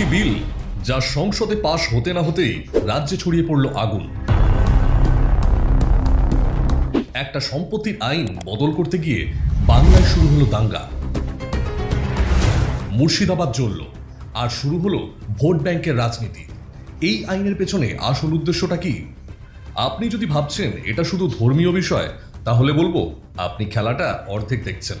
একটি বিল যা সংসদে পাশ হতে না হতেই রাজ্যে ছড়িয়ে পড়ল আগুন। একটা সম্পত্তির আইন বদল করতে গিয়ে বাংলায় শুরু হলো দাঙ্গা। মুর্শিদাবাদ জ্বলল, আর শুরু হলো ভোট ব্যাংকের রাজনীতি। এই আইনের পেছনে আসল উদ্দেশ্যটা কি? আপনি যদি ভাবছেন এটা শুধু ধর্মীয় বিষয়, তাহলে বলব আপনি খেলাটা অর্ধেক দেখছেন।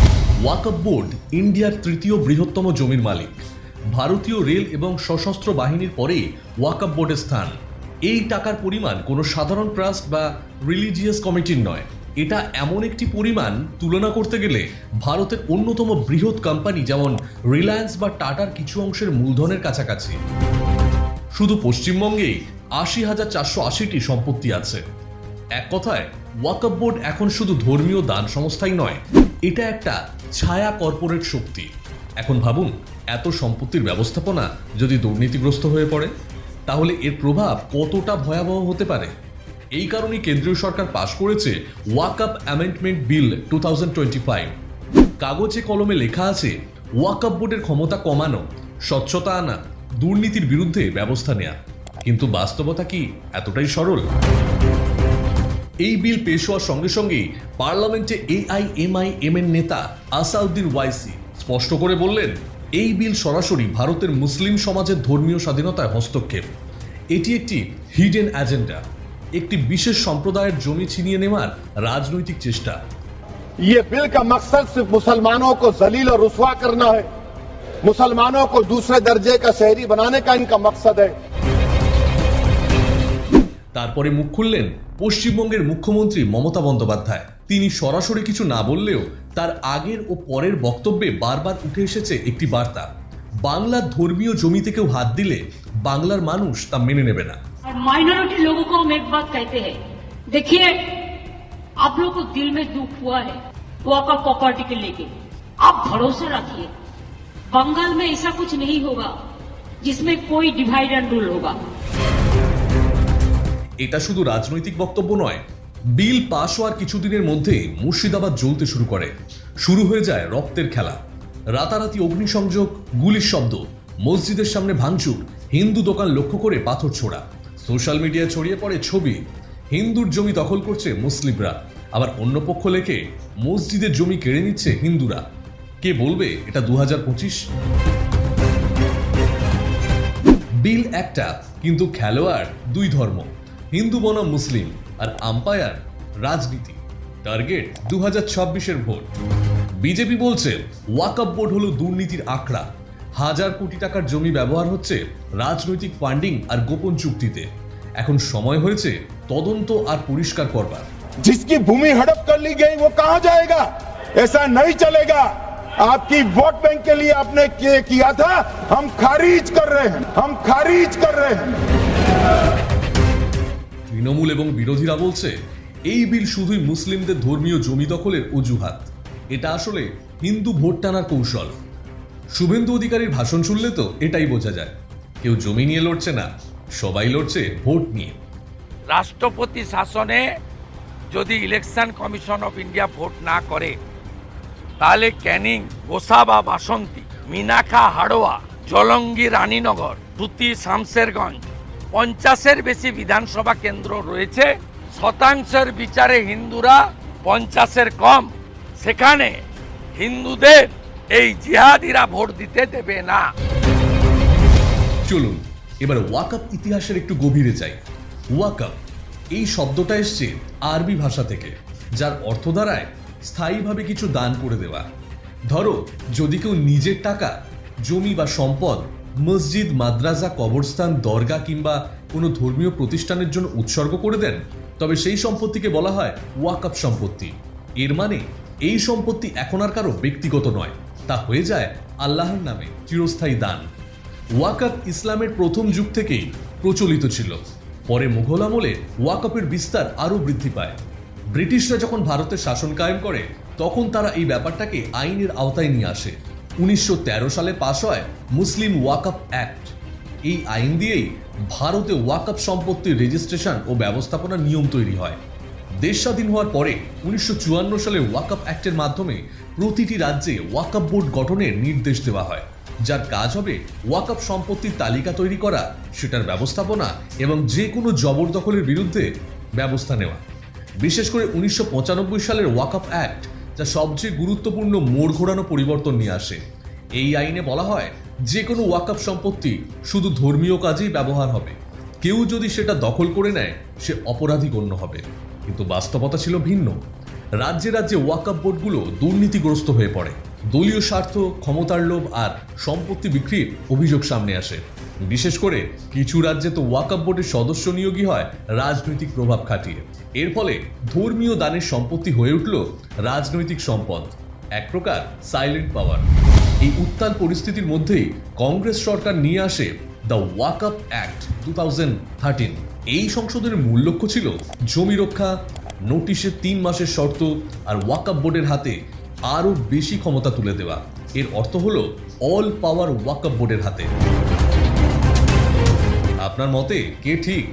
ওয়াকআপ বোর্ড ইন্ডিয়ার তৃতীয় বৃহত্তম জমির মালিক। ভারতীয় রেল এবং সশস্ত্র বাহিনীর পরে ওয়াকআপ বোর্ডের স্থান। এই টাকার পরিমাণ কোনো সাধারণ ট্রাস্ট বা রিলিজিয়াস কমিটির নয়। এটা এমন একটি পরিমাণ তুলনা করতে গেলে ভারতের অন্যতম বৃহৎ কোম্পানি যেমন রিলায়েন্স বা টাটার কিছু অংশের মূলধনের কাছাকাছি। শুধু পশ্চিমবঙ্গেই আশি হাজার চারশো আশিটি সম্পত্তি আছে। এক কথায়, ওয়াকআপ বোর্ড এখন শুধু ধর্মীয় দান সংস্থাই নয়, এটা একটা ছায়া কর্পোরেট শক্তি। এখন ভাবুন, এত সম্পত্তির ব্যবস্থাপনা যদি দুর্নীতিগ্রস্ত হয়ে পড়ে, তাহলে এর প্রভাব কতটা ভয়াবহ হতে পারে? এই কারণে কেন্দ্রীয় সরকার পাশ করেছে ওয়াকআপ অ্যামেন্ডমেন্ট বিল টু কাগজে কলমে লেখা আছে ওয়াকআপ বোর্ডের ক্ষমতা কমানো, স্বচ্ছতা আনা, দুর্নীতির বিরুদ্ধে ব্যবস্থা নেয়া। কিন্তু বাস্তবতা কি এতটাই সরল? এই বিল পেশ হওয়ার সঙ্গে সঙ্গেই পার্লামেন্টে এআইএমআইএম এর নেতা আসাউদ্দিন ওয়াইসি স্পষ্ট করে বললেন এই বিল সরাসরি ভারতের মুসলিম সমাজের ধর্মীয় স্বাধীনতায় হস্তক্ষেপ এটি একটি হিডেন এজেন্ডা একটি বিশেষ সম্প্রদায়ের জমি ছিনিয়ে নেওয়ার রাজনৈতিক চেষ্টা ये बिल का मकसद सिर्फ मुसलमानों को जलील और रुसवा करना है मुसलमानों को दूसरे दर्जे का शहरी बनाने का इनका मकसद है তারপরে মুখ খুললেন পশ্চিমবঙ্গের মুখ্যমন্ত্রী মমতা বন্দ্যোপাধ্যায় তিনি সরাসরি কিছু না বললেও তার আগের ও পরের বক্তব্যে বারবার উঠে এসেছে একটি বার্তা বাংলার ধর্মীয় জমিতে কেউ হাত দিলে বাংলার মানুষ তা মেনে নেবে না और माइनॉरिटी लोगों को हम एक बात कहते हैं देखिए आप लोगों को दिल में दुख हुआ है वॉकअप प्रॉपर्टी के लेके आप भरोसा रखिए बंगाल में ऐसा कुछ नहीं होगा जिसमें कोई डिवाइड एंड रूल होगा এটা শুধু রাজনৈতিক বক্তব্য নয়, বিল পাশ হওয়ার কিছুদিনের মধ্যে মুর্শিদাবাদ জ্বলতে শুরু করে। শুরু হয়ে যায় রক্তের খেলা। রাতারাতি অগ্নিসংযোগ, গুলির শব্দ, মসজিদের সামনে ভাঙচুর, হিন্দু দোকান লক্ষ্য করে পাথর ছোড়া, সোশ্যাল মিডিয়ায় ছড়িয়ে পড়ে ছবি। হিন্দুর জমি দখল করছে মুসলিমরা। আবার অন্য পক্ষ লেখে, মসজিদের জমি কেড়ে নিচ্ছে হিন্দুরা। কে বলবে এটা দু হাজার পঁচিশ? বিল একটা, কিন্তু খেলোয়াড় দুই ধর্ম। হিন্দু বনাম মুসলিম আর আম্পায়ার রাজনীতি টার্গেট দু হাজার ছাব্বিশের ভোট বিজেপি বলছে ওয়াকআপ বোর্ড হলো দুর্নীতির আখড়া হাজার কোটি টাকার জমি ব্যবহার হচ্ছে রাজনৈতিক ফান্ডিং আর গোপন চুক্তিতে এখন সময় হয়েছে তদন্ত আর পরিষ্কার করবার जिसकी भूमि हड़प कर ली गई वो कहा जाएगा ऐसा नहीं चलेगा आपकी वोट बैंक के लिए आपने ये किया था हम खारिज कर रहे हैं हम खारिज कर रहे हैं তৃণমূল এবং বিরোধীরা বলছে, এই বিল শুধুই মুসলিমদের ধর্মীয় জমি দখলের অজুহাত। এটা আসলে হিন্দু ভোট টানার কৌশল। শুভেন্দু অধিকারীর ভাষণ শুনলে তো এটাই বোঝা যায়। কেউ জমি নিয়ে লড়ছে না, সবাই লড়ছে ভোট নিয়ে। রাষ্ট্রপতি শাসনে যদি election commission of India vote না করে, তাহলে ক্যানিং গোসাবা বাসন্তী মিনাখা হাড়োয়া, জলঙ্গি রানীনগর তুতি শামসেরগঞ্জ পঞ্চাশের বেশি বিধানসভা কেন্দ্র রয়েছে, শতাংশের বিচারে হিন্দুরা পঞ্চাশের কম। সেখানে হিন্দুদের এই জিহাদিরা ভোট দিতে দেবে না। চলুন, এবার ওয়াকআপ ইতিহাসের একটু গভীরে যাই। ওয়াকআপ এই শব্দটা এসছে আরবি ভাষা থেকে, যার অর্থ দ্বারায় স্থায়ীভাবে কিছু দান করে দেওয়া। ধরো, যদি কেউ নিজের টাকা, জমি বা সম্পদ মসজিদ মাদ্রাসা কবরস্থান দরগা কিংবা কোনো ধর্মীয় প্রতিষ্ঠানের জন্য উৎসর্গ করে দেন। তবে সেই সম্পত্তিকে বলা হয় ওয়াকআপ সম্পত্তি। এর মানে এই সম্পত্তি এখন আর কারও ব্যক্তিগত নয়। তা হয়ে যায় আল্লাহর নামে চিরস্থায়ী দান। ওয়াকাপ ইসলামের প্রথম যুগ থেকেই প্রচলিত ছিল। পরে মুঘল আমলে ওয়াকাপের বিস্তার আরও বৃদ্ধি পায়। ব্রিটিশরা যখন ভারতের শাসন কায়েম করে, তখন তারা এই ব্যাপারটাকে আইনের আওতায় নিয়ে আসে। উনিশশো তেরো সালে পাশ হয় মুসলিম ওয়াকাপ অ্যাক্ট। এই আইন দিয়েই ভারতে ওয়াকাপ সম্পত্তির রেজিস্ট্রেশন ও ব্যবস্থাপনার নিয়ম তৈরি হয়। দেশ স্বাধীন হওয়ার পরে উনিশশো চুয়ান্ন সালে ওয়াকাপ অ্যাক্টের মাধ্যমে প্রতিটি রাজ্যে ওয়াকাপ বোর্ড গঠনের নির্দেশ দেওয়া হয়, যার কাজ হবে ওয়াকাপ সম্পত্তির তালিকা তৈরি করা, সেটার ব্যবস্থাপনা এবং যে কোনো জবরদখলের বিরুদ্ধে ব্যবস্থা নেওয়া। বিশেষ করে উনিশশো পঁচানব্বই সালের ওয়াকআপ অ্যাক্ট যা সবচেয়ে গুরুত্বপূর্ণ মোড় ঘোরানো পরিবর্তন নিয়ে আসে। এই আইনে বলা হয় যে কোনো ওয়াকআপ সম্পত্তি শুধু ধর্মীয় কাজেই ব্যবহার হবে। কেউ যদি সেটা দখল করে নেয়, সে অপরাধী গণ্য হবে। কিন্তু বাস্তবতা ছিল ভিন্ন। রাজ্যে রাজ্যে ওয়াকআপ বোর্ডগুলো দুর্নীতিগ্রস্ত হয়ে পড়ে। দলীয় স্বার্থ, ক্ষমতার লোভ আর সম্পত্তি বিক্রির অভিযোগ সামনে আসে। বিশেষ করে কিছু রাজ্যে তো ওয়াকআপ বোর্ডের সদস্য নিয়োগই হয় রাজনৈতিক প্রভাব খাটিয়ে। এর ফলে ধর্মীয় দানের সম্পত্তি হয়ে উঠল রাজনৈতিক সম্পদ। এক প্রকার সাইলেন্ট পাওয়ার এই উত্তাল পরিস্থিতির মধ্যেই কংগ্রেস সরকার নিয়ে আসে দ্য ওয়াকআপ অ্যাক্ট টু এই সংশোধনের মূল লক্ষ্য ছিল জমি রক্ষা নোটিশের তিন মাসের শর্ত আর ওয়াকআপ বোর্ডের হাতে আরও বেশি ক্ষমতা তুলে দেওয়া। এর অর্থ হলো অল পাওয়ার ওয়াকআপ বোর্ডের হাতে। আপনার মতে কে ঠিক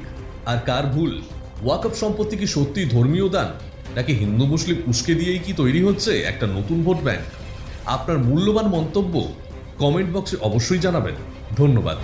আর কার ভুল? ওয়াকআপ সম্পত্তি কি সত্যি ধর্মীয় দান? নাকি হিন্দু মুসলিম উস্কে দিয়েই কি তৈরি হচ্ছে একটা নতুন ভোট ব্যাংক? আপনার মূল্যবান মন্তব্য কমেন্ট বক্সে অবশ্যই জানাবেন। ধন্যবাদ।